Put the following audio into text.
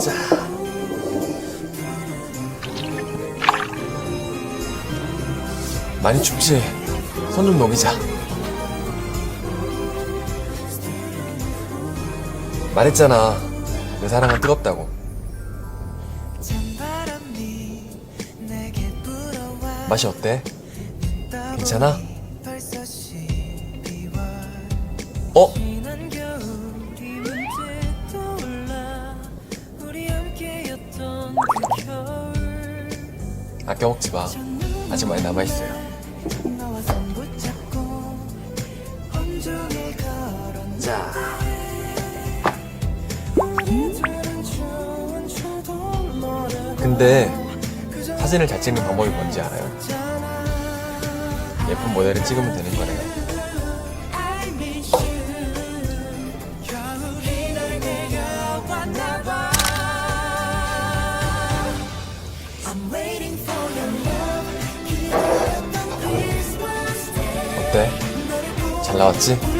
자. 많이 춥지? 손 좀 녹이자. 말했잖아. 내 사랑은 뜨겁다고. 맛이 어때? 괜찮아? 어? 아껴 먹지 마. 아직 많이 남아 있어요. 자. 근데 사진을 잘 찍는 방법이 뭔지 알아요? 예쁜 모델을 찍으면 되는 거래요. 어때? 잘 나왔지?